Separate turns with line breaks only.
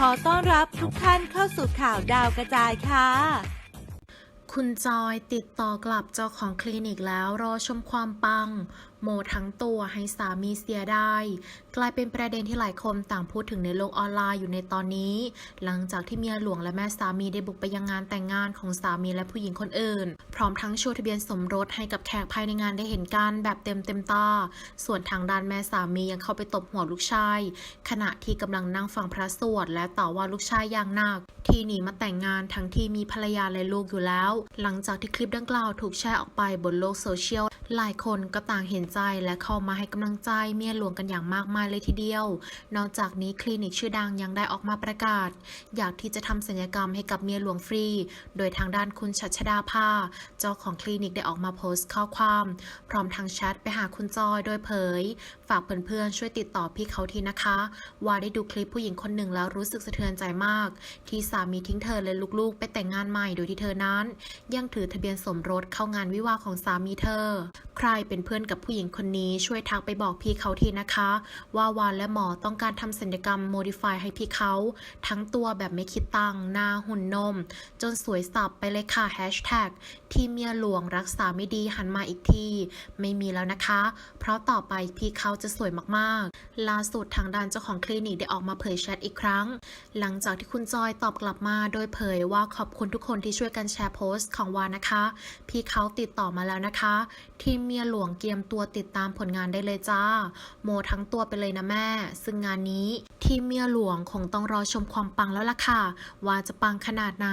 ขอต้อนรับทุกท่านเข้าสู่ข่าวดาวกระจายค่ะ
คุณจอยติดต่อกลับเจ้าของคลินิกแล้วรอชมความปัง โมทั้งตัวให้สามีเสียได้ กลายเป็นประเด็นที่หลายคนต่างพูดถึงในโลกออนไลน์อยู่ในตอนนี้ หลังจากที่เมียหลวงและแม่สามีได้บุกไปยังงานแต่งงานของสามีและผู้หญิงคนอื่น พร้อมทั้งโชว์ทะเบียนสมรสให้กับแขกภายในงานได้เห็นกันแบบเต็มเต็มตา ส่วนทางด้านแม่สามียังเข้าไปตบหัวลูกชาย ขณะที่กำลังนั่งฟังพระสวดและต่อว่าลูกชายอย่างหนัก ที่หนีมาแต่งงานทั้งที่มีภรรยาและลูกอยู่แล้ว หลังจากที่คลิปดังกล่าวถูกแชร์ออกไปบนโลกโซเชียล หลายคนก็ต่างเห็นใจและเข้ามาให้กำลังใจเมียหลวงกันอย่างมากมายเลยทีเดียว นอกจากนี้คลินิกชื่อดังยังได้ออกมาประกาศ อยากที่จะทำศัลยกรรมให้กับเมียหลวงฟรี โดยทางด้านคุณชัชดาภา เจ้าของคลินิกได้ออกมาโพสต์ข้อความ พร้อมทางแชทไปหาคุณจอยโดยเผย ฝากเพื่อนๆช่วยติดต่อพี่เขาทีนะคะ ว่าได้ดูคลิปผู้หญิงคนหนึ่งแล้วรู้สึกสะเทือนใจมาก ที่สามีทิ้งเธอและลูกๆ ไปแต่งงานใหม่โดยที่เธอนั้น ยังถือทะเบียนสมรสเข้างานวิวาของสามีเธอ out. ใครเป็นเพื่อนกับผู้หญิงคนนี้ช่วยทักไปบอกพี่เขาทีนะคะ ว่าวานและหมอต้องการทำศัลยกรรมโมดิฟายให้พี่เขา ทั้งตัวแบบไม่คิดตังหน้าหุ่นนม จนสวยสับไปเลยค่ะแฮชแท็กที่เมียหลวงรักษาไม่ดีหันมาอีกที ไม่มีแล้วนะคะ เพราะต่อไปพี่เขาจะสวยมากๆ ล่าสุดทางด้านเจ้าของคลินิกได้ออกมาเผยแชทอีกครั้ง หลังจากที่คุณจอยตอบกลับมาโดยเผยว่าขอบคุณทุกคนที่ช่วยกันแชร์โพสต์ของวานนะคะ พี่เขาติดต่อมาแล้วนะคะทีมเมียหลวงเกียมตัวติดตามผลงานได้เลยจ้า โมทั้งตัวไปเลยนะแม่ ซึ่งงานนี้ทีมเมียหลวงคงต้องรอชมความปังแล้วล่ะค่ะ ว่าจะปังขนาดไหน